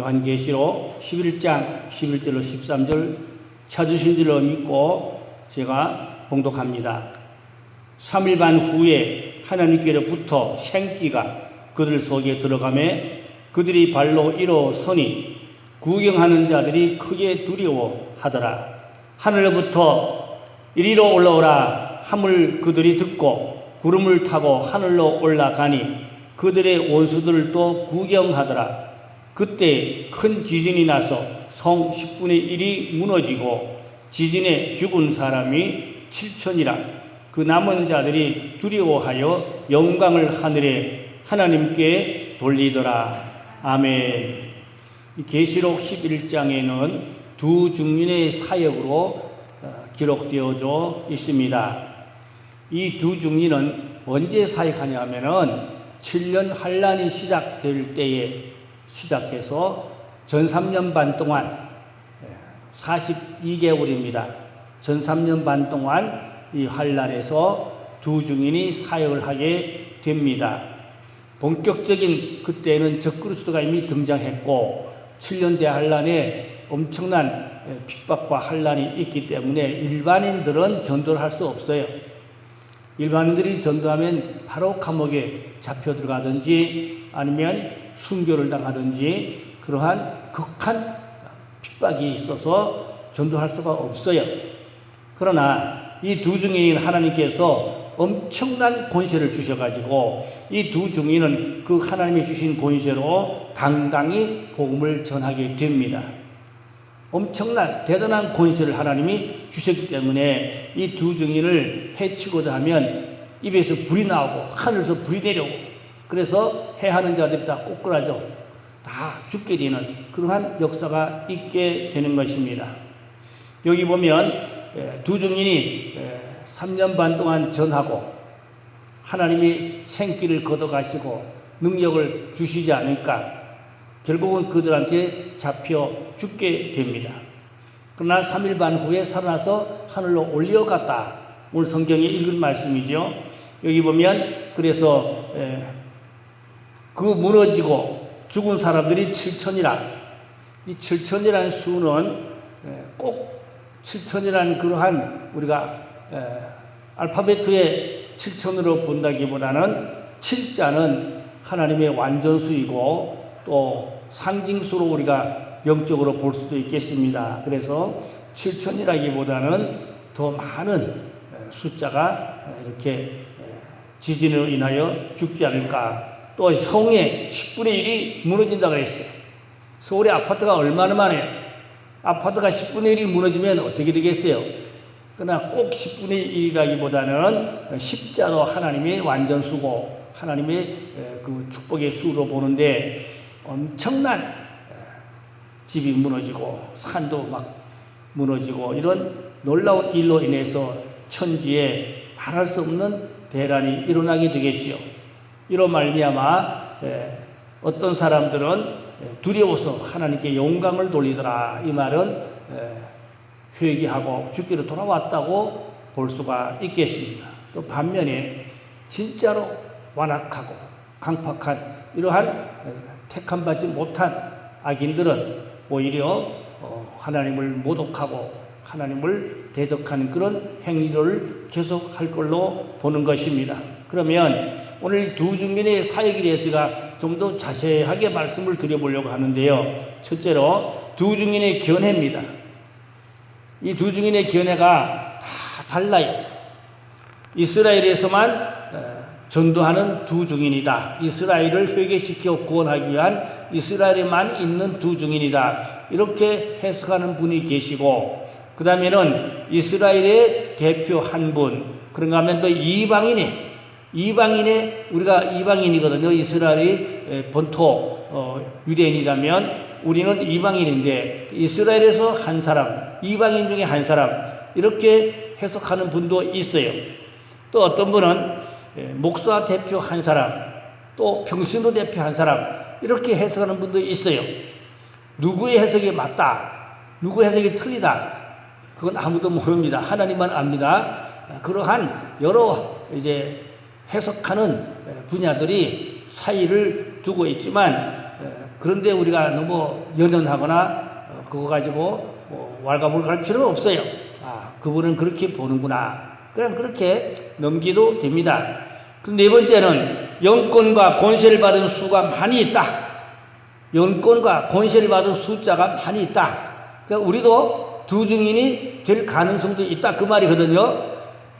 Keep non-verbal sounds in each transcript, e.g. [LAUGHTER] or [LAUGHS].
요한계시록 11장 11절로 13절 찾으신 줄로 믿고 제가 봉독합니다. 3일 반 후에 하나님께로부터 생기가 그들 속에 들어가매 그들이 발로 일어서니 구경하는 자들이 크게 두려워하더라. 하늘로부터 이리로 올라오라 함을 그들이 듣고 구름을 타고 하늘로 올라가니 그들의 원수들도 구경하더라. 그때 큰 지진이 나서 성 10분의 1이 무너지고 지진에 죽은 사람이 7천이라 그 남은 자들이 두려워하여 영광을 하늘에 하나님께 돌리더라. 아멘. 이 계시록 11장에는 두 중인의 사역으로 어, 기록되어져 있습니다. 이 두 중인은 언제 사역하냐면은 7년 환란이 시작될 때에 시작해서 전 3년 반 동안 42개월입니다. 전 3년 반 동안 이 환란에서 두 중인이 사역을 하게 됩니다. 본격적인 그때는 적그리스도가 이미 등장했고 7년 대 환란에 엄청난 핍박과 환란이 있기 때문에 일반인들은 전도를 할 수 없어요. 일반인들이 전도하면 바로 감옥에 잡혀 들어가든지 아니면 순교를 당하든지 그러한 극한 핍박이 있어서 전도할 수가 없어요. 그러나 이두 중인인 하나님께서 엄청난 권세를 주셔가지고 이두 중인은 그 하나님이 주신 권세로 당당히 복음을 전하게 됩니다. 엄청난 대단한 권세를 하나님이 주셨기 때문에 이 두 증인을 해치고자 하면 입에서 불이 나오고 하늘에서 불이 내려오고 그래서 해하는 자들이 다 꼬꾸라져 다 죽게 되는 그러한 역사가 있게 되는 것입니다. 여기 보면 예, 두 증인이 3년 반 동안 전하고 하나님이 생기를 걷어가시고 능력을 주시지 않을까 결국은 그들한테 잡혀 죽게 됩니다. 그러나 3일 반 후에 살아나서 하늘로 올려갔다. 오늘 성경에 읽은 말씀이죠. 여기 보면 그래서 그 무너지고 죽은 사람들이 7천이라. 이 7천이라는 수는 꼭 7천이라는 그러한 우리가 알파벳의 7천으로 본다기보다는 7자는 하나님의 완전수이고 또 상징수로 우리가 영적으로 볼 수도 있겠습니다. 그래서 7천이라기보다는 더 많은 숫자가 이렇게 지진으로 인하여 죽지 않을까. 또 성의 10분의 1이 무너진다고 했어요. 서울의 아파트가 얼마나 많아요? 아파트가 10분의 1이 무너지면 어떻게 되겠어요? 그러나 꼭 10분의 1이라기보다는 십자로 하나님의 완전 수고 하나님의 그 축복의 수로 보는데 엄청난 집이 무너지고 산도 막 무너지고 이런 놀라운 일로 인해서 천지에 말할 수 없는 대란이 일어나게 되겠지요. 이로 말미암아 어떤 사람들은 두려워서 하나님께 영광을 돌리더라. 이 말은 회개하고 죽기로 돌아왔다고 볼 수가 있겠습니다. 또 반면에 진짜로 완악하고 강팍한 이러한 택함 받지 못한 악인들은 오히려 하나님을 모독하고 하나님을 대적하는 그런 행위를 계속할 걸로 보는 것입니다. 그러면 오늘 두 중민의 사역에 대해서 제가 좀 더 자세하게 말씀을 드려보려고 하는데요. 첫째로 두 중인의 견해입니다. 이 두 중인의 견해가 다 달라요. 이스라엘에서만 전도하는 두 중인이다. 이스라엘을 회개시켜 구원하기 위한 이스라엘에만 있는 두 중인이다. 이렇게 해석하는 분이 계시고, 그 다음에는 이스라엘의 대표 한 분, 그런가 하면 또 이방인의 이방인의 우리가 이방인이거든요. 이스라엘이 본토 어, 유대인이라면 우리는 이방인인데 이스라엘에서 한 사람, 이방인 중에 한 사람 이렇게 해석하는 분도 있어요. 또 어떤 분은 목사 대표 한 사람, 또 평신도 대표 한 사람 이렇게 해석하는 분도 있어요. 누구의 해석이 맞다, 누구 해석이 틀리다, 그건 아무도 모릅니다. 하나님만 압니다. 그러한 여러 이제 해석하는 분야들이 사이를 두고 있지만 에, 그런데 우리가 너무 연연하거나 어, 그거 가지고 뭐 왈가불갈 필요 없어요. 아, 그분은 그렇게 보는구나. 그럼 그렇게 넘기도 됩니다. 그네 번째는 영권과 권세를 받은 수가 많이 있다. 영권과 권세를 받은 숫자가 많이 있다. 그러니까 우리도 두 증인이 될 가능성도 있다. 그 말이거든요.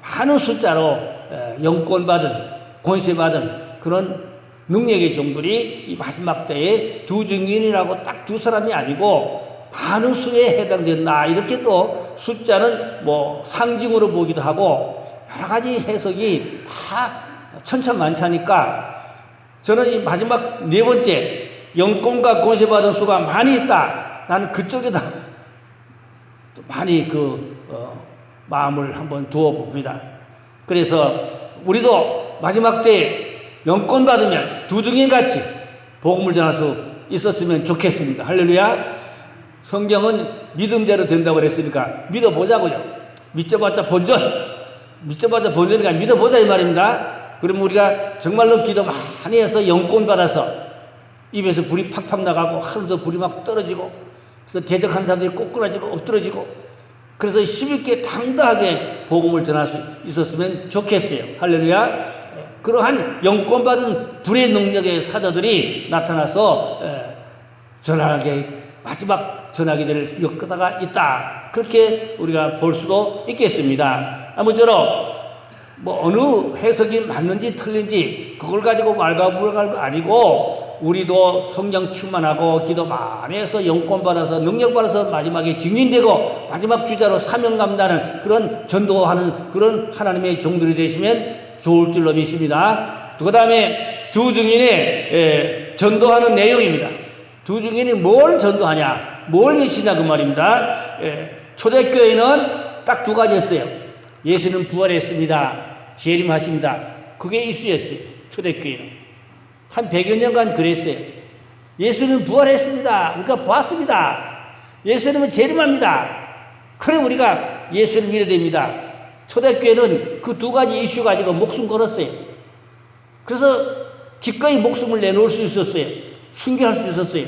많은 숫자로 에, 영권 받은, 권세 받은 그런 능력의 종들이 이 마지막 때에 두 증인이라고 딱 두 사람이 아니고 많은 수에 해당된다. 이렇게 또 숫자는 뭐 상징으로 보기도 하고 여러 가지 해석이 다 천차만차니까 저는 이 마지막 네 번째 영권과 권세 받은 수가 많이 있다. 나는 그쪽에다 [LAUGHS] 또 많이 그 어, 마음을 한번 두어 봅니다. 그래서 우리도 마지막 때 영권 받으면 두중인 같이 복음을 전할 수 있었으면 좋겠습니다. 할렐루야. 성경은 믿음대로 된다고 그랬으니까 믿어보자고요. 믿어봤자 본전. 믿어봤자 본전이니까 믿어보자 이 말입니다. 그러면 우리가 정말로 기도 많이 해서 영권 받아서 입에서 불이 팍팍 나가고 하늘에서 불이 막 떨어지고 그래서 대적한 사람들이 꼬꾸라지고 엎드러지고 그래서 힘있게 당당하게 복음을 전할 수 있었으면 좋겠어요. 할렐루야. 그러한 영권 받은 불의 능력의 사자들이 나타나서 에, 전하게 마지막 전하게 될 역사가 있다. 그렇게 우리가 볼 수도 있겠습니다. 아무쪼록 뭐 어느 해석이 맞는지 틀린지 그걸 가지고 말가불갈 거 아니고 우리도 성령 충만하고 기도 많이 해서 영권 받아서 능력 받아서 마지막에 증인되고 마지막 주자로 사명 감당하는 그런 전도하는 그런 하나님의 종들이 되시면 좋을 줄로 믿습니다. 그 다음에 두 증인의 에, 전도하는 내용입니다. 두 증인이 뭘 전도하냐, 뭘 외치냐 그 말입니다. 에, 초대교회는 딱 두 가지였어요. 예수는 부활했습니다. 재림하십니다. 그게 이수였어요. 초대교회는. 한 100여 년간 그랬어요. 예수는 부활했습니다. 우리가 보았습니다. 예수님은 재림합니다. 그래 우리가 예수를 믿어야 됩니다. 초대교회는 그 두 가지 이슈 가지고 목숨 걸었어요. 그래서 기꺼이 목숨을 내놓을 수 있었어요. 순교할 수 있었어요.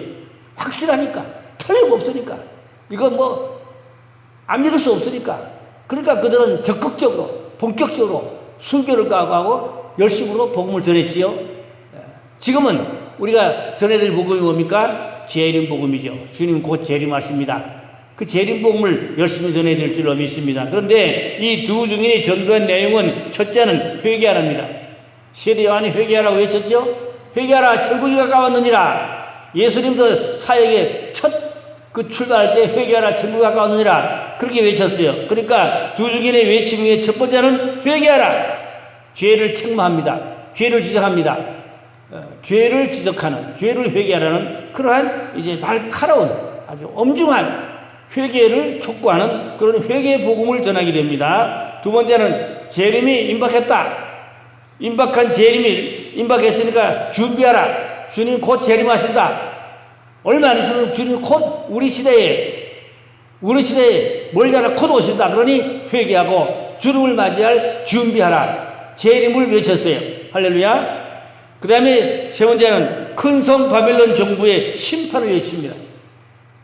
확실하니까. 틀림없으니까. 이거 뭐, 안 믿을 수 없으니까. 그러니까 그들은 적극적으로, 본격적으로 순교를 각오하고 열심으로 복음을 전했지요. 지금은 우리가 전해드릴 복음이 뭡니까? 재림 복음이죠. 주님 곧 재림하십니다. 그 재림 복음을 열심히 전해드릴 줄로 믿습니다. 그런데 이두 증인이 전도한 내용은 첫째는 회개하랍니다. 세례 요한이 회개하라고 외쳤죠? 회개하라 천국이 가까웠느니라. 예수님도 사역의 첫 그 출발할 때 회개하라 천국이 가까웠느니라. 그렇게 외쳤어요. 그러니까 두 증인의 외침 중에 첫 번째는 회개하라. 죄를 책망합니다. 죄를 지적합니다. 어, 죄를 지적하는, 죄를 회개하라는 그러한 이제 날카로운 아주 엄중한 회개를 촉구하는 그런 회개 복음을 전하게 됩니다. 두 번째는 재림이 임박했다. 임박한 재림이 임박했으니까 준비하라. 주님 곧 재림하신다. 얼마 안 있으면 주님 곧 우리 시대에 우리 시대에 멀지 않아 곧 오신다. 그러니 회개하고 주님을 맞이할 준비하라. 재림을 외쳤어요. 할렐루야. 그 다음에 세 번째는 큰성 바벨론 정부의 심판을 외칩니다.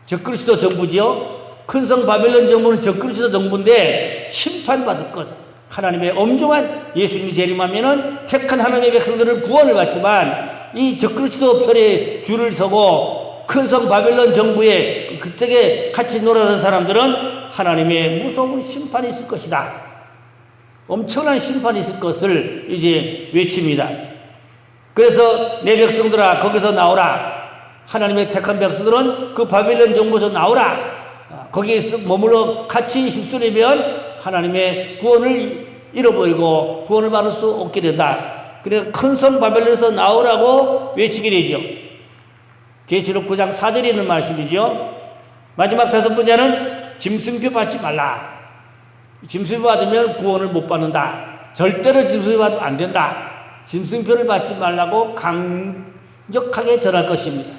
적그리스도 정부지요. 큰성 바벨론 정부는 적그리스도 정부인데 심판받을 것. 하나님의 엄중한 예수님이 재림하면은 택한 하나님의 백성들은 구원을 받지만 이 적그리스도 편에 줄을 서고 큰성 바벨론 정부에 그쪽에 같이 놀아던 사람들은 하나님의 무서운 심판이 있을 것이다. 엄청난 심판이 있을 것을 이제 외칩니다. 그래서 내 백성들아 거기서 나오라. 하나님의 택한 백성들은 그 바벨론 정부에서 나오라. 거기에 머물러 같이 휩쓸리면 하나님의 구원을 잃어버리고 구원을 받을 수 없게 된다. 그래서 큰 성 바벨론에서 나오라고 외치게 되죠. 계시록 9장 4절에 있는 말씀이죠. 마지막 다섯 번째는 짐승표 받지 말라. 짐승표 받으면 구원을 못 받는다. 절대로 짐승표 받으면 안 된다. 짐승표를 받지 말라고 강력하게 전할 것입니다.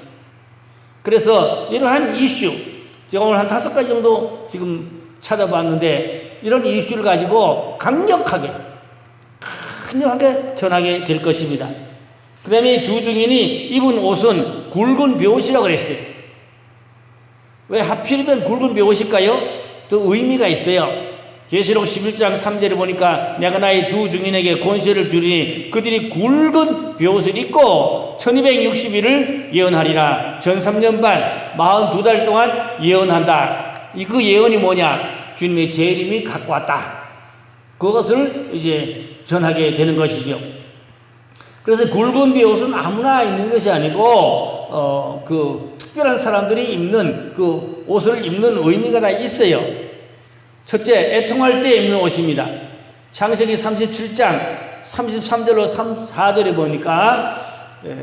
그래서 이러한 이슈, 제가 오늘 한 다섯 가지 정도 지금 찾아봤는데 이런 이슈를 가지고 강력하게, 강력하게 전하게 될 것입니다. 그 다음에 두 증인이 입은 옷은 굵은 벼옷이라고 그랬어요. 왜 하필이면 굵은 벼옷일까요? 또 의미가 있어요. 계시록 11장 3절에 보니까 내가 나의 두 증인에게 권세를 주리니 그들이 굵은 벼옷을 입고 1260일을 예언하리라. 전 3년 반 42달 동안 예언한다. 이 그 예언이 뭐냐? 주님의 재림이 갖고 왔다. 그것을 이제 전하게 되는 것이죠. 그래서 굵은 벼옷은 아무나 입는 것이 아니고 어, 그 특별한 사람들이 입는 그 옷을 입는 의미가 다 있어요. 첫째, 애통할 때 입는 옷입니다. 창세기 37장 33절로 34절에 보니까 에,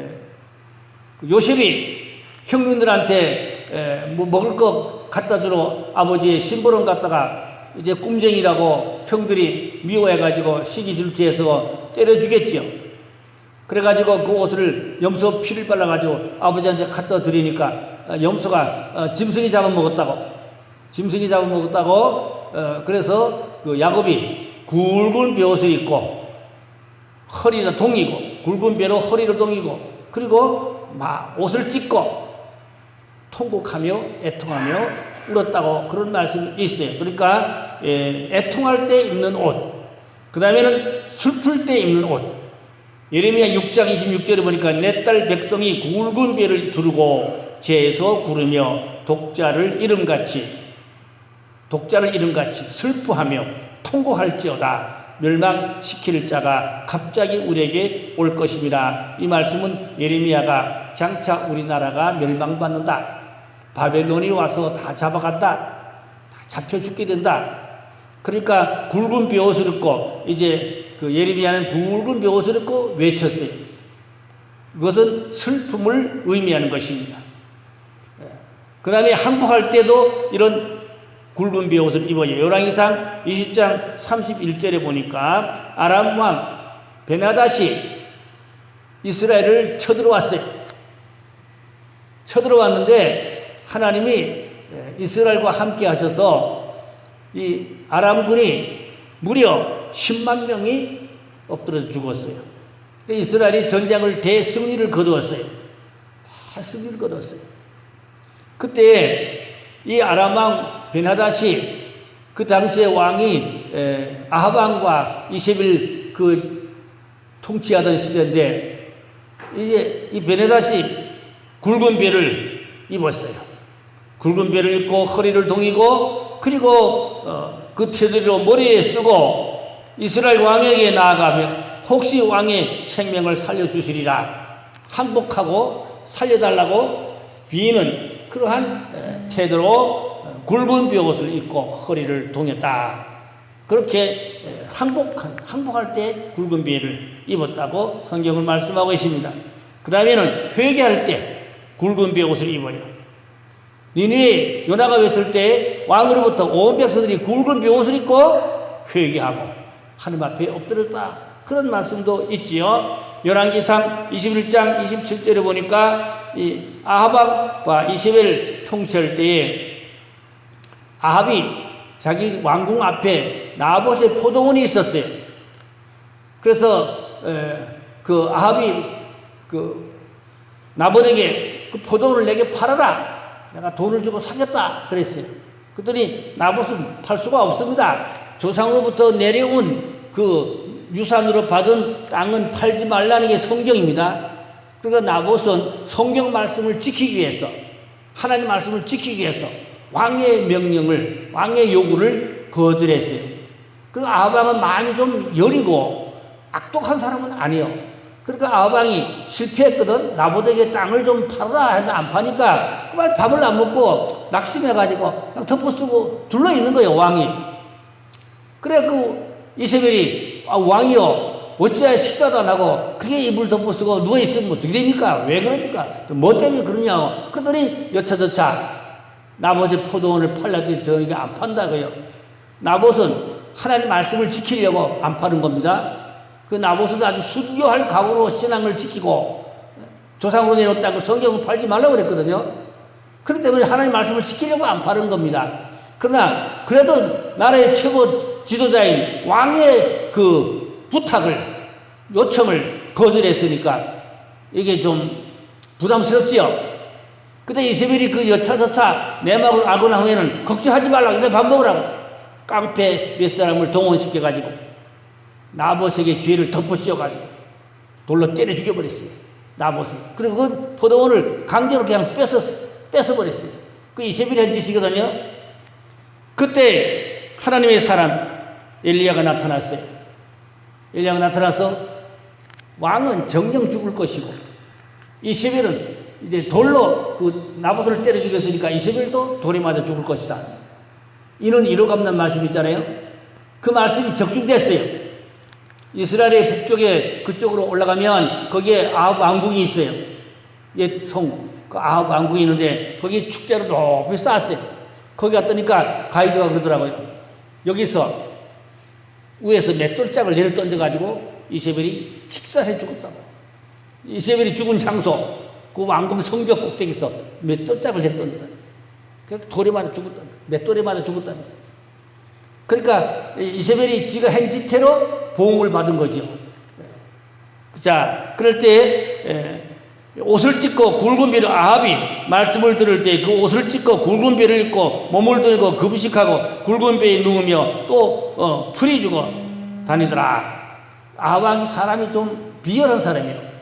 그 요셉이 형님들한테 에, 뭐 먹을 거 갖다 주러 아버지의 심부름 갔다가 이제 꿈쟁이라고 형들이 미워해가지고 시기 질투해서 때려 주겠지요. 그래가지고 그 옷을 염소 피를 발라가지고 아버지한테 갖다 드리니까 어, 염소가 어, 짐승이 잡아먹었다고 짐승이 잡아먹었다고 어, 그래서 그 야곱이 굵은 벼옷을 입고 허리가 동이고 굵은 벼로 허리를 동이고 그리고 막 옷을 찢고 통곡하며 애통하며 울었다고 그런 말씀이 있어요. 그러니까 예, 애통할 때 입는 옷, 그 다음에는 슬플 때 입는 옷. 예레미야 6장 26절에 보니까 내 딸 백성이 굵은 배를 두르고 재에서 구르며 독자를 이름같이 독자를 이름같이 슬프하며 통곡할지어다 멸망시킬 자가 갑자기 우리에게 올 것입니다. 이 말씀은 예레미야가 장차 우리나라가 멸망받는다. 바벨론이 와서 다 잡아간다. 다 잡혀 죽게 된다. 그러니까 굵은 벼옷을 입고 이제 그 예레미야는 굵은 벼옷을 입고 외쳤어요. 이것은 슬픔을 의미하는 것입니다. 그 다음에 항복할 때도 이런 굵은 벼옷을 입어요. 요랑이상 20장 31절에 보니까 아람 왕 베나다시 이스라엘을 쳐들어왔어요. 쳐들어왔는데 하나님이 이스라엘과 함께 하셔서 이 아람군이 무려 10만 명이 엎드려 죽었어요. 이스라엘이 전쟁을 대승리를 거두었어요. 다 승리를 거뒀어요. 그때 이 아람 왕 베나다시 그 당시의 왕이 아합 왕과 이세빌 그 통치하던 시대인데 이제 이 베네다시 굵은 배를 입었어요. 굵은 배를 입고 허리를 동이고 그리고 어, 그 테두리로 머리에 쓰고 이스라엘 왕에게 나아가며 혹시 왕의 생명을 살려주시리라 항복하고 살려달라고 비는 그러한 태도로 굵은 벼옷을 입고 허리를 동였다. 그렇게 항복한, 항복할 때 굵은 벼를 입었다고 성경을 말씀하고 있습니다. 그 다음에는 회개할 때 굵은 벼옷을 입어요. 니네 요나가 왔을 때 왕으로부터 온 백성들이 굵은 벼옷을 입고 회개하고 하늘 앞에 엎드렸다. 그런 말씀도 있지요. 열왕기상 21장 27절에 보니까 이 아하박과 이세벨 통치할 때에 아합이 자기 왕궁 앞에 나봇의 포도원이 있었어요. 그래서 그 아합이 그 나봇에게 그 포도원을 내게 팔아라. 내가 돈을 주고 사겠다 그랬어요. 그랬더니 나봇은 팔 수가 없습니다. 조상으로부터 내려온 그 유산으로 받은 땅은 팔지 말라는 게 성경입니다. 그러니까 나봇은 성경 말씀을 지키기 위해서 하나님 말씀을 지키기 위해서 왕의 명령을 왕의 요구를 거절했어요. 그 아방은 마음이 좀 여리고 악독한 사람은 아니요. 그러니까 아방이 실패했거든. 나보다게 땅을 좀 팔아라 했는데 안 파니까 그만 밥을 안 먹고 낙심해가지고 그냥 덮어 쓰고 둘러 있는 거예요 왕이. 그래 그 이세벨이 아, 왕이요. 어찌해야 식사도 안 하고 그게 이불 덮어 쓰고 누워 있으면 어떻게 됩니까? 왜 그럽니까? 뭐 때문에 그러냐고. 그러더니 여차저차 나봇의 포도원을 팔라더니 저에게 안 판다고요. 나봇은 하나님 말씀을 지키려고 안 파는 겁니다. 그 나봇은 아주 순교할 각오로 신앙을 지키고 조상으로 땅을 성경을 팔지 말라고 그랬거든요. 그렇기 때문에 하나님 말씀을 지키려고 안 파는 겁니다. 그러나 그래도 나라의 최고 지도자인 왕의 그 부탁을 요청을 거절했으니까 이게 좀 부담스럽지요? 근데 이세벨이 그 여차저차 내막을 알고 난 후에는 걱정하지 말라고 내밥 먹으라고 깡패 몇 사람을 동원시켜가지고 나봇에게 죄를 덮어 씌워가지고 돌로 때려 죽여버렸어요. 나봇을. 그리고 그 포도원을 강제로 그냥 뺏어, 뺏어버렸어요. 그 이세벨이 한 짓이거든요. 그때 하나님의 사람 엘리야가 나타났어요. 엘리야가 나타나서 왕은 정령 죽을 것이고 이세벨은 이제 돌로 그 나봇을 때려 죽였으니까 이세벨도 돌에 맞아 죽을 것이다. 이는 이로 갚는 말씀 있잖아요. 그 말씀이 적중됐어요. 이스라엘의 북쪽에 그쪽으로 올라가면 거기에 아합 왕궁이 있어요. 옛 성, 그 아합 왕궁이 있는데 거기 축제로 높이 쌓았어요. 거기 갔더니까 가이드가 그러더라고요. 여기서 위에서 맷돌짝을 내려 던져가지고 이세벨이 직사해 죽었다고. 이세벨이 죽은 장소, 그 왕궁 성벽 꼭대기에서 맷돌짝을 내려 던졌다. 그 돌에 맞아 죽었다. 맷돌에 맞아 죽었다. 그러니까 이세벨이 지가 한 짓대로 보응을 받은 거죠. 자, 그럴 때 에, 옷을 찢고 굵은 배를 아합이 말씀을 들을 때 그 옷을 찢고 굵은 배를 입고 몸을 들고 금식하고 굵은 배에 누우며 또 어, 풀이 주고 다니더라. 아합이 사람이 좀 비열한 사람이에요.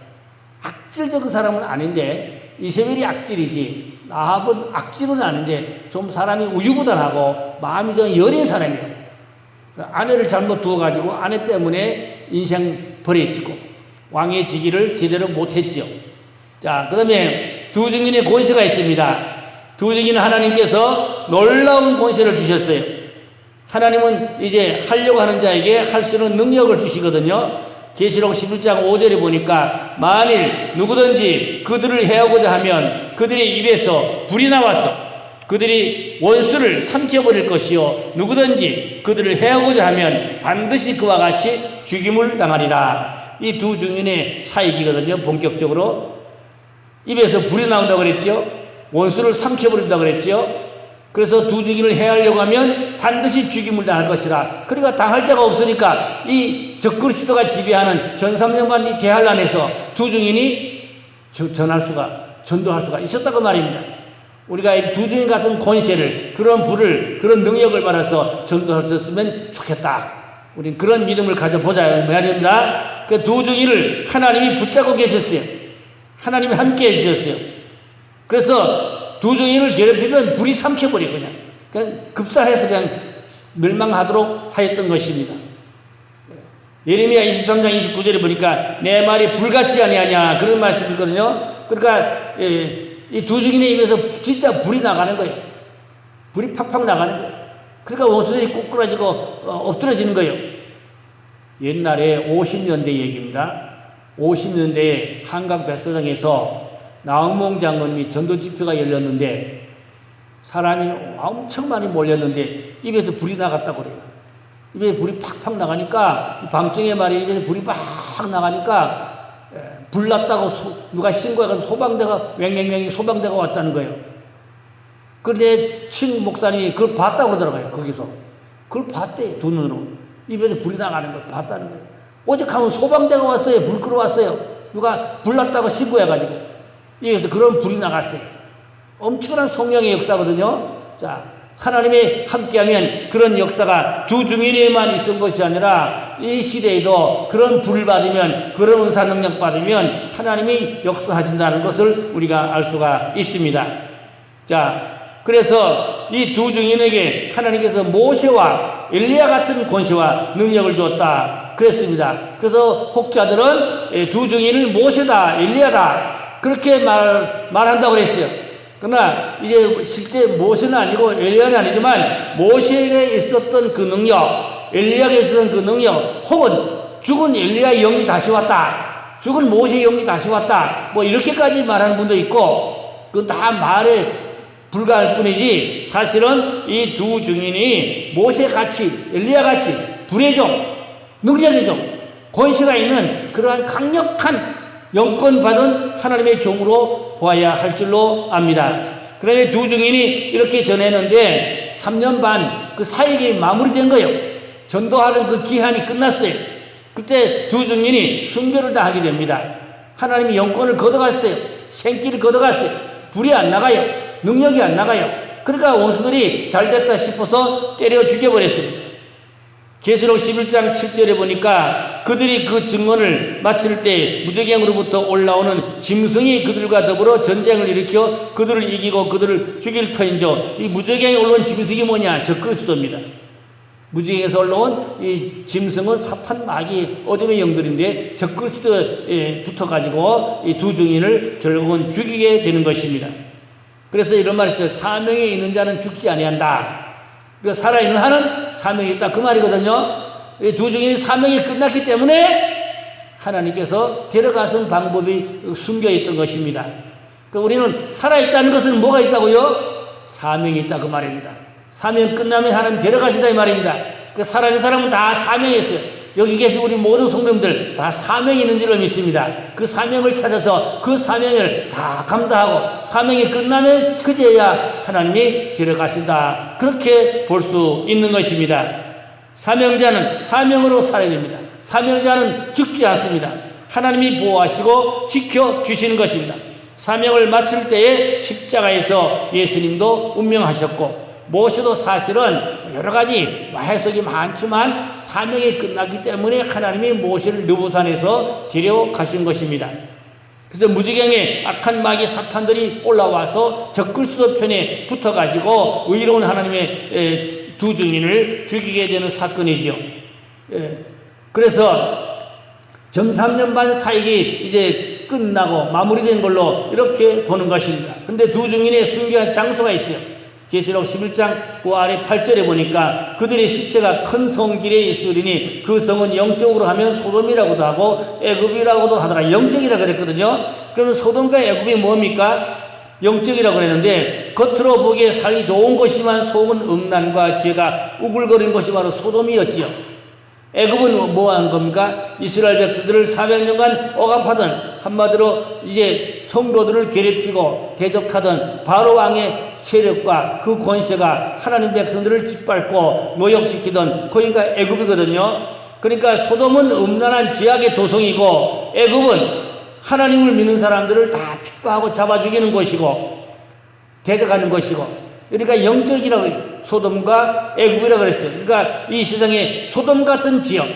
악질적인 사람은 아닌데 이세벨이 악질이지 아합은 악질은 아닌데 좀 사람이 우유부단하고 마음이 좀 여린 사람이에요. 그 아내를 잘못 두어가지고 아내 때문에 인생 버려지고 왕의 직위를 제대로 못했지요. 자, 그 다음에 두 증인의 권세가 있습니다. 두 증인은 하나님께서 놀라운 권세를 주셨어요. 하나님은 이제 하려고 하는 자에게 할 수 있는 능력을 주시거든요. 계시록 11장 5절에 보니까 만일 누구든지 그들을 해하고자 하면 그들의 입에서 불이 나와서 그들이 원수를 삼켜버릴 것이요 누구든지 그들을 해하고자 하면 반드시 그와 같이 죽임을 당하리라. 이두 증인의 사익이거든요. 본격적으로 입에서 불이 나온다고 그랬죠. 원수를 삼켜버린다고 그랬죠. 그래서 두 증인을 해하려고 하면 반드시 죽임을 당할 것이라. 그러니까 당할 자가 없으니까 이 적그리스도가 지배하는 전삼년간 이 대환란에서 두 증인이 저- 전할 수가 전도할 수가 있었다고 말입니다. 우리가 이 두 증인 같은 권세를 그런 불을 그런 능력을 받아서 전도할 수 있으면 좋겠다. 우린 그런 믿음을 가져보자 말입니다. 그 두 증인을 하나님이 붙잡고 계셨어요. 하나님이 함께 해주셨어요. 그래서 두 증인을 괴롭히면 불이 삼켜버려 그냥. 그냥 급사해서 그냥 멸망하도록 하였던 것입니다. 예레미야 23장 29절에 보니까 내 말이 불같이 아니하냐 그런 말씀이 있거든요. 그러니까 이두 증인의 입에서 진짜 불이 나가는 거예요. 불이 팍팍 나가는 거예요. 그러니까 원수들이 꼬꾸라지고 어, 엎드러지는 거예요. 옛날에 50년대 얘기입니다. 50년대에 한강 백사장에서 나홍몽 장로님이 전도 집회가 열렸는데 사람이 엄청 많이 몰렸는데 입에서 불이 나갔다고 그래요. 입에 불이 팍팍 나가니까 밤중에 말이 입에서 불이 팍 나가니까 에, 불 났다고 소- 누가 신고해가지고 소방대가 왱왱왱 소방대가 왔다는 거예요. 근데 친 목사님이 그걸 봤다고 그러더라고요. 거기서 그걸 봤대 두 눈으로 입에서 불이 나가는 걸 봤다는 거예요. 오직하면 소방대가 왔어요. 불 끌어 왔어요. 누가 불 났다고 신고해가지고 입에서 그런 불이 나갔어요. 엄청난 성령의 역사거든요. 자, 하나님이 함께하면 그런 역사가 두 중인에만 있은 것이 아니라 이 시대에도 그런 불을 받으면 그런 은사 능력 받으면 하나님이 역사하신다는 것을 우리가 알 수가 있습니다. 자, 그래서 이두 증인에게 하나님께서 모세와 엘리야 같은 권세와 능력을 줬다. 그랬습니다. 그래서 혹자들은 예, 두 증인을 모세다, 엘리야다. 그렇게 말, 말한다고 그랬어요. 그러나 이제 실제 모세는 아니고 엘리야는 아니지만 모세에게 있었던 그 능력, 엘리야에게 있었던 그 능력, 혹은 죽은 엘리야의 영이 다시 왔다. 죽은 모세의 영이 다시 왔다. 뭐 이렇게까지 말하는 분도 있고, 그건 다 말에 불과할 뿐이지 사실은 이 두 증인이 모세같이 엘리야같이 불의 종, 능력의 종, 권세가 있는 그러한 강력한 영권 받은 하나님의 종으로 보아야 할 줄로 압니다. 그 다음에 두 증인이 이렇게 전했는데 3년 반 그 사역이 마무리된 거예요. 전도하는 그 기한이 끝났어요. 그때 두 증인이 순교를 다 하게 됩니다. 하나님이 영권을 걷어갔어요. 생기를 걷어갔어요. 불이 안 나가요. 능력이 안 나가요. 그러니까 원수들이 잘 됐다 싶어서 때려 죽여버렸습니다. 계시록 11장 7절에 보니까 그들이 그 증언을 마칠 때 무적행으로부터 올라오는 짐승이 그들과 더불어 전쟁을 일으켜 그들을 이기고 그들을 죽일 터인저 이 무적행에 올라온 짐승이 뭐냐? 저 그리스도입니다. 무지에서 올라온 이 짐승은 사탄 마귀 어둠의 영들인데 저 그리스도에 붙어가지고 이 두 증인을 결국은 죽이게 되는 것입니다. 그래서 이런 말이 있어요. 사명에 있는 자는 죽지 아니한다. 그 살아있는 한은 사명이 있다. 그 말이거든요. 이 두 증인이 사명이 끝났기 때문에 하나님께서 데려가신 방법이 숨겨 있던 것입니다. 그 우리는 살아있다는 것은 뭐가 있다고요? 사명이 있다. 그 말입니다. 사명 끝나면 하나님 데려가신다. 이 말입니다. 그 살아있는 사람은 다 사명이 있어요. 여기 계신 우리 모든 성도님들 다 사명이 있는 줄로 믿습니다. 그 사명을 찾아서 그 사명을 다 감당하고 사명이 끝나면 그제야 하나님이 데려가신다. 그렇게 볼 수 있는 것입니다. 사명자는 사명으로 살아야 됩니다. 사명자는 죽지 않습니다. 하나님이 보호하시고 지켜주시는 것입니다. 사명을 마칠 때에 십자가에서 예수님도 운명하셨고 모세도 사실은 여러 가지 해석이 많지만 사명이 끝났기 때문에 하나님이 모세를 느부산에서 데려가신 것입니다. 그래서 무지경에 악한 마귀 사탄들이 올라와서 적그리스도 편에 붙어가지고 의로운 하나님의 두 증인을 죽이게 되는 사건이지요. 그래서 점삼년 반 사익이 이제 끝나고 마무리된 걸로 이렇게 보는 것입니다. 근데 두 증인의 순교한 장소가 있어요. 계시록 11장 그 아래 8절에 보니까 그들의 시체가 큰 성길에 있으리니 그 성은 영적으로 하면 소돔이라고도 하고 애굽이라고도 하더라. 영적이라 그랬거든요. 그러면 소돔과 애굽이 뭡니까? 영적이라고 그랬는데 겉으로 보기에 살기 좋은 것이지만 속은 음란과 죄가 우글거리는 것이 바로 소돔이었지요. 애굽은 뭐 한 겁니까? 이스라엘 백성들을 400년간 억압하던 한마디로 이제 성도들을 괴롭히고 대적하던 바로 왕의 세력과 그 권세가 하나님 백성들을 짓밟고 노역시키던 거기가 애굽이거든요. 그러니까 소돔은 음란한 죄악의 도성이고 애굽은 하나님을 믿는 사람들을 다 핍박하고 잡아 죽이는 것이고 대적하는 것이고 그러니까 영적이라고 소돔과 애굽이라고 그랬어요. 그러니까 이 세상에 소돔 같은 지역,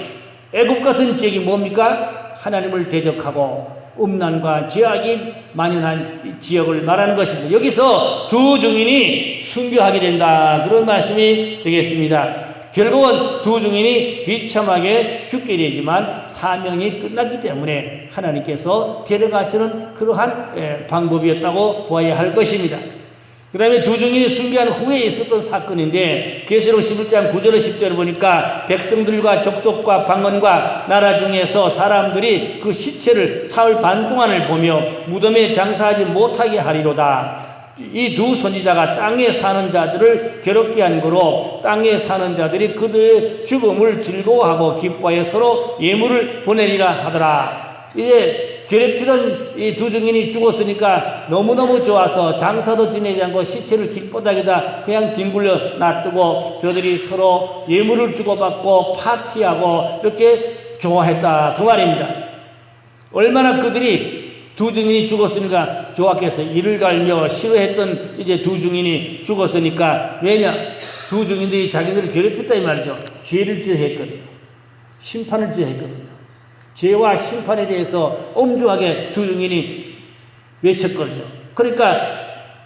애굽 같은 지역이 뭡니까? 하나님을 대적하고 음란과 죄악이 만연한 지역을 말하는 것입니다. 여기서 두 증인이 순교하게 된다. 그런 말씀이 되겠습니다. 결국은 두 증인이 비참하게 죽게 되지만 사명이 끝났기 때문에 하나님께서 데려가시는 그러한 방법이었다고 보아야 할 것입니다. 그 다음에 두 증인이 순교한 후에 있었던 사건인데 계시록 11장 9절 10절을 보니까 백성들과 족속과 방언과 나라 중에서 사람들이 그 시체를 사흘 반 동안을 보며 무덤에 장사하지 못하게 하리로다. 이 두 선지자가 땅에 사는 자들을 괴롭게 한 거로 땅에 사는 자들이 그들의 죽음을 즐거워하고 기뻐해 서로 예물을 보내리라 하더라. 이제 괴롭히던 이두 증인이 죽었으니까 너무너무 좋아서 장사도 지내지 않고 시체를 길바닥에다 그냥 뒹굴려 놔두고 저들이 서로 예물을 주고받고 파티하고 이렇게 좋아했다. 그 말입니다. 얼마나 그들이 두 증인이 죽었으니까 좋았겠어요. 이를 갈며 싫어했던 이제 두 증인이 죽었으니까 왜냐? 두 증인들이 자기들을 괴롭혔다 이 말이죠. 죄를 지었거든요. 심판을 지었거든요. 죄와 심판에 대해서 엄중하게 두 증인이 외쳤거든요. 그러니까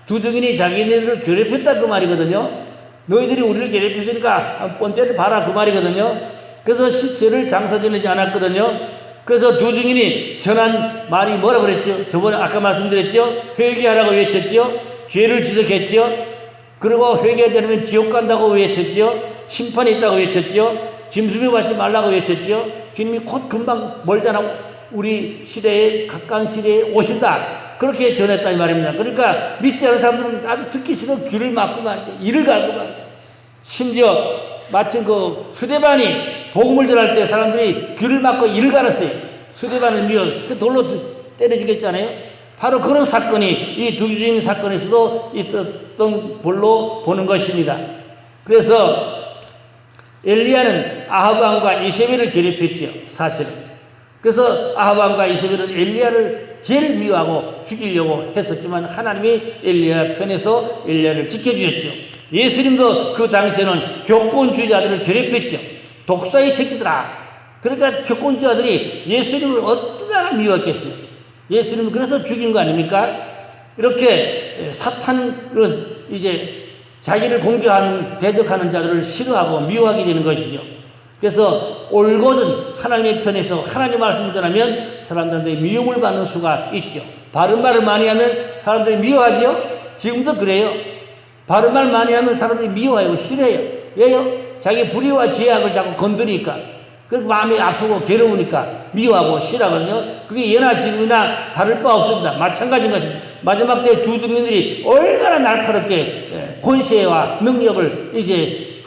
두 증인이 자기네들을 괴롭혔다 그 말이거든요. 너희들이 우리를 괴롭혔으니까 번째를 봐라 그 말이거든요. 그래서 시체를 장사 지내지 않았거든요. 그래서 두 증인이 전한 말이 뭐라 그랬죠? 저번에 아까 말씀드렸죠? 회개하라고 외쳤죠? 죄를 지적했죠? 그리고 회개하지 않으면 지옥 간다고 외쳤죠? 심판이 있다고 외쳤죠? 짐승이 받지 말라고 외쳤죠? 주님이 곧 금방 멀잖아. 우리 시대에, 가까운 시대에 오신다. 그렇게 전했다 이 말입니다. 그러니까 믿지 않은 사람들은 아주 듣기 싫어 귀를 막고 말이죠. 이를 갈고 말이죠. 심지어 마침 그 수대반이 복음을 전할 때 사람들이 귀를 막고 이를 갈았어요. 수대반을 미워 그 돌로 때려 죽였잖아요. 바로 그런 사건이 이 두주인 사건에서도 있었던 걸로 보는 것입니다. 그래서 엘리야는 아하브 왕과 이세벨을 괴롭혔지요. 사실은. 그래서 아합왕과 이세벨은 엘리야를 제일 미워하고 죽이려고 했었지만 하나님이 엘리야 편에서 엘리야를 지켜주셨죠. 예수님도 그 당시에는 교권주의자들을 괴롭혔죠. 독사의 새끼들아. 그러니까 교권주의자들이 예수님을 얼마나 미워했겠어요. 예수님을 그래서 죽인 거 아닙니까? 이렇게 사탄은 이제 자기를 공격하는 대적하는 자들을 싫어하고 미워하게 되는 것이죠. 그래서 올곧은 하나님의 편에서 하나님 말씀 전하면 사람들한테 미움을 받는 수가 있죠. 바른 말을 많이 하면 사람들이 미워하죠. 지금도 그래요. 바른 말 많이 하면 사람들이 미워해요. 싫어해요. 왜요? 자기 불의와 죄악을 자꾸 건드리니까. 그 마음이 아프고 괴로우니까 미워하고 싫어하거든요. 그게 예나 지금이나 다를 바 없습니다. 마찬가지인 것입니다. 마지막 때 두 증인들이 얼마나 날카롭게 예, 권세와 능력을 이제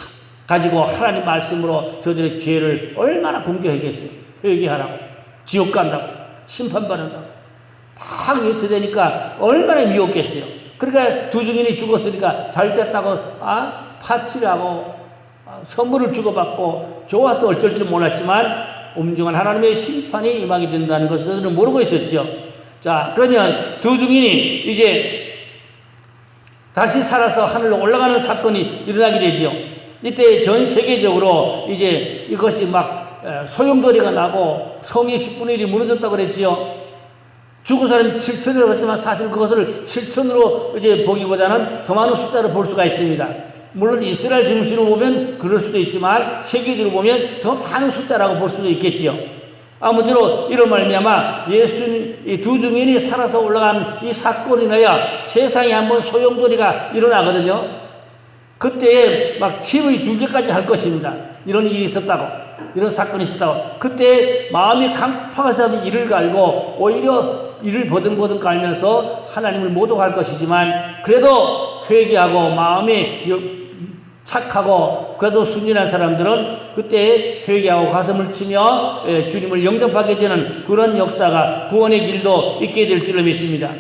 가지고 하나님 말씀으로 저들의 죄를 얼마나 공격하겠어요. 회개하라고. 지옥 간다고. 심판받는다고. 막 외쳐대니까 얼마나 미웠겠어요. 그러니까 두 증인이 죽었으니까 잘 됐다고, 아, 파티를 하고, 아, 선물을 주고받고, 좋아서 어쩔 줄 몰랐지만, 엄중한 하나님의 심판이 임하게 된다는 것을 저들은 모르고 있었죠. 자, 그러면 두 증인이 이제 다시 살아서 하늘로 올라가는 사건이 일어나게 되죠. 이때 전 세계적으로 이제 이것이 막 에, 소용돌이가 나고 성의 10분의 1이 무너졌다고 그랬지요. 죽은 사람이 7천이라고 했지만 사실 그것을 7천으로 이제 보기보다는 더 많은 숫자로 볼 수가 있습니다. 물론 이스라엘 중심으로 보면 그럴 수도 있지만 세계적으로 보면 더 많은 숫자라고 볼 수도 있겠지요. 아무쪼록 이런 말미암아 예수님 이두 증인이 살아서 올라간 이 사건이 인하여 세상에 한번 소용돌이가 일어나거든요. 그때에 막 TV 중계까지 할 것입니다. 이런 일이 있었다고. 이런 사건이 있었다고. 그때 마음이 강팍해서 이를 갈고 오히려 이를 버둥버둥 갈면서 하나님을 모독할 것이지만 그래도 회개하고 마음이 착하고 그래도 순진한 사람들은 그때 회개하고 가슴을 치며 예, 주님을 영접하게 되는 그런 역사가 구원의 길도 있게 될 줄로 믿습니다.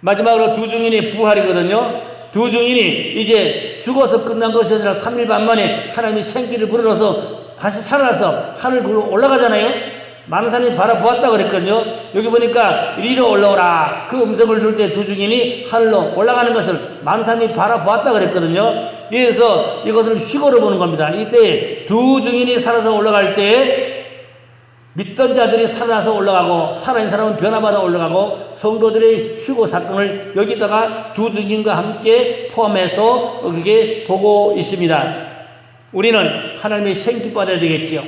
마지막으로 두 증인이 부활이거든요. 두 증인이 이제 죽어서 끝난 것이 아니라 3일 반 만에 하나님이 생기를 불어넣어서 다시 살아서 하늘로 올라가잖아요. 많은 사람이 바라보았다 그랬거든요. 여기 보니까 이리로 올라오라. 그 음성을 들을 때두 증인이 하늘로 올라가는 것을 많은 사람이 바라보았다 그랬거든요. 그래서 이것을虚고로 보는 겁니다. 이때 두 증인이 살아서 올라갈 때 믿던 자들이 살아서 올라가고 살아있는 사람은 변화받아 올라가고 성도들의 휴고 사건을 여기다가 두 증인과 함께 포함해서 그렇게 보고 있습니다. 우리는 하나님의 생기 받아야 되겠지요.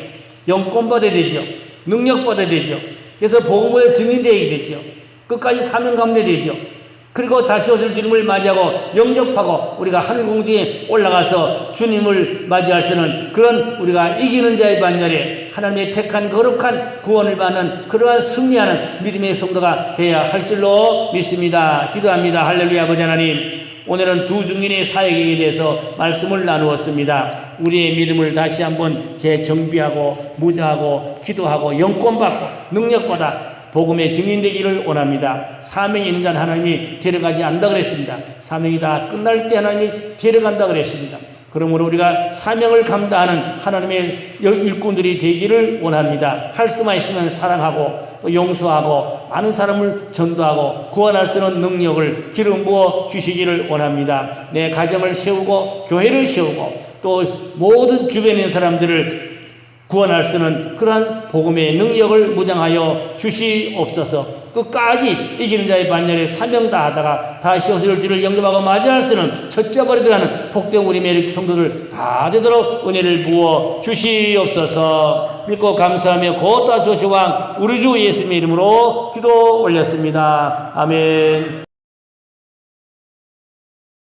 영권 받아야 되죠. 능력 받아야 되죠. 그래서 복음의 증인되어야 되죠. 끝까지 사명 감내 되죠. 그리고 다시 오실 주님을 맞이하고 영접하고 우리가 하늘 공중에 올라가서 주님을 맞이할 수 있는 그런 우리가 이기는 자의 반열에 하나님의 택한 거룩한 구원을 받는 그러한 승리하는 믿음의 성도가 되어야 할 줄로 믿습니다. 기도합니다. 할렐루야 아버지 하나님. 오늘은 두 증인의 사역에 대해서 말씀을 나누었습니다. 우리의 믿음을 다시 한번 재정비하고 무자하고 기도하고 영권받고 능력받아 복음의 증인되기를 원합니다. 사명이 있는 자는 하나님이 데려가지 않는다 그랬습니다. 사명이 다 끝날 때 하나님이 데려간다 그랬습니다. 그러므로 우리가 사명을 감당하는 하나님의 일꾼들이 되기를 원합니다. 할 수만 있으면 사랑하고 또 용서하고 많은 사람을 전도하고 구원할 수 있는 능력을 기름 부어 주시기를 원합니다. 내 가정을 세우고 교회를 세우고 또 모든 있는 사람들을 구원할 수 있는 그러한 복음의 능력을 무장하여 주시옵소서. 끝까지 이기는 자의 반열에 사명 다하다가 다시 오실 줄을 영접하고 맞이할 수 있는 첫째 버리들하는 복된 우리 매력 성도들 다 되도록 은혜를 부어 주시옵소서. 믿고 감사하며 곧 다시 오시 왕 우리 주 예수님의 이름으로 기도 올렸습니다. 아멘.